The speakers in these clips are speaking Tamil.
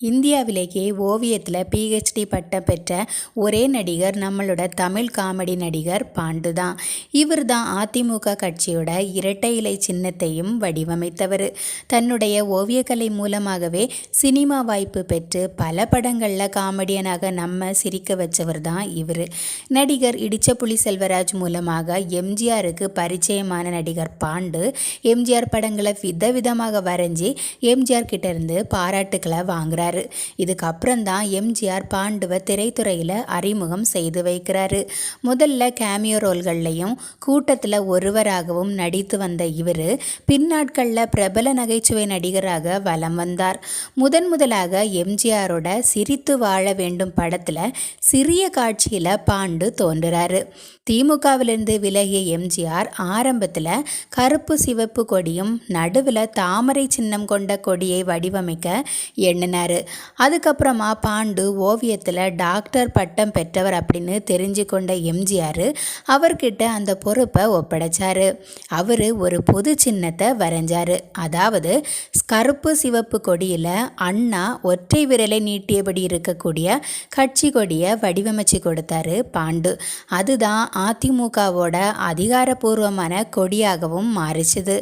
இந்தியாவிலேயே ஓவியத்தில் பிஹெச்டி பட்டம் பெற்ற ஒரே நடிகர் நம்மளோட தமிழ் காமெடி நடிகர் பாண்டு தான். இவர் தான் அதிமுக கட்சியோட இரட்டை இலை சின்னத்தையும் வடிவமைத்தவர். தன்னுடைய ஓவியக்கலை மூலமாகவே சினிமா வாய்ப்பு பெற்று பல படங்களில் காமெடியனாக நம்ம சிரிக்க வச்சவர் தான் இவர். நடிகர் இடிச்சப்புலி செல்வராஜ் மூலமாக எம்ஜிஆருக்கு பரிச்சயமான நடிகர் பாண்டு எம்ஜிஆர் படங்களை விதவிதமாக வரைஞ்சி எம்ஜிஆர் கிட்டேருந்து இருந்து பாராட்டுக்களை வாங்குறாரு இதுக்கப்புறம் தான் எம்ஜிஆர் பாண்டுவ திரைத்துறையில் அறிமுகம் செய்து வைக்கிறாரு. முதல்ல கேமியோ ரோல்கள்லையும் கூட்டத்தில் ஒருவராகவும் நடித்து வந்த இவர் பின்னாட்களில் பிரபல நகைச்சுவை நடிகராக வலம் வந்தார். முதன் முதலாக எம்ஜிஆரோட சிரித்து வாழ வேண்டும் படத்தில் சிறிய காட்சியில் பாண்டு தோன்றுறாரு. திமுகவிலிருந்து விலகிய எம்ஜிஆர் ஆரம்பத்தில் கருப்பு சிவப்பு கொடியும் நடுவில் தாமரை சின்னம் கொண்ட கொடியை வடிவமைக்க எண்ணினார். அதுக்கப்புறமா பாண்டு ஓவியத்தில் டாக்டர் பட்டம் பெற்றவர் அப்படின்னு தெரிஞ்சு கொண்ட எம்ஜிஆர் அவர்கிட்ட அந்த பொறுப்பை ஒப்படைச்சார். அவர் ஒரு பொது சின்னத்தை வரைஞ்சார். அதாவது கருப்பு சிவப்பு கொடியில் அண்ணா ஒற்றை விரலை நீட்டியபடி இருக்கக்கூடிய கட்சி கொடியை வடிவமைச்சு கொடுத்தாரு பாண்டு. அதுதான் அதிமுகவோட அதிகாரப்பூர்வமான கொடியாகவும் மாறிச்சுது.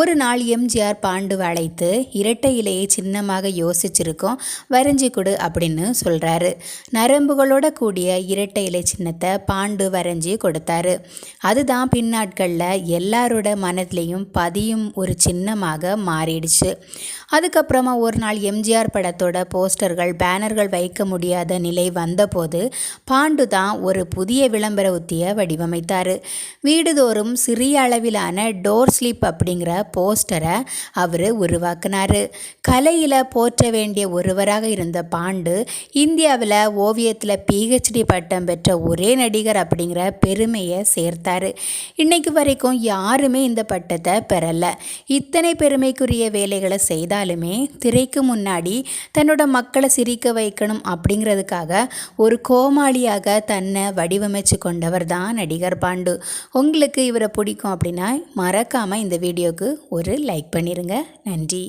ஒரு நாள் எம்ஜிஆர் பாண்டு வளைத்து இரட்டை இலையை சின்னமாக யோசிச்சிருக்கோம். வரைஞ்சி கொடு அப்படின்னு சொல்கிறாரு நரம்புகளோட கூடிய இரட்டை இலை சின்னத்தை பாண்டு வரைஞ்சி கொடுத்தாரு. அதுதான் பின்னாட்களில் எல்லாரோட மனதிலையும் பதியும் ஒரு சின்னமாக மாறிடுச்சு. அதுக்கப்புறமா ஒரு நாள் எம்ஜிஆர் படத்தோட போஸ்டர்கள் பேனர்கள் வைக்க முடியாத நிலை வந்தபோது பாண்டு தான் ஒரு புதிய விளம்பர உத்தியை வடிவமைத்தார். வீடுதோறும் சிறிய அளவிலான டோர் ஸ்லிப் அப்படிங்கிற போஸ்டரை அவர் உருவாக்குனார். கலையில் போற்ற வேண்டிய ஒருவராக இருந்த பாண்டு இந்தியாவில் ஓவியத்தில் பிஹெச்டி பட்டம் பெற்ற ஒரே நடிகர் அப்படிங்கிற பெருமையை சேர்த்தார். இன்னைக்கு வரைக்கும் யாருமே இந்த பட்டத்தை பெறலை. இத்தனை பெருமைக்குரிய வேலைகளை செய்தாலுமே திரைக்கு முன்னாடி தன்னோட மக்களை சிரிக்க வைக்கணும் அப்படிங்கிறதுக்காக ஒரு கோமாளியாக தன்னை வடிவமைச்சு கொண்டவர் தான் நடிகர் பாண்டு. உங்களுக்கு இவரை பிடிக்கும் அப்படின்னா மறக்காமல் இந்த வீடியோவுக்கு ஒரு லைக் பண்ணிடுங்க நன்றி.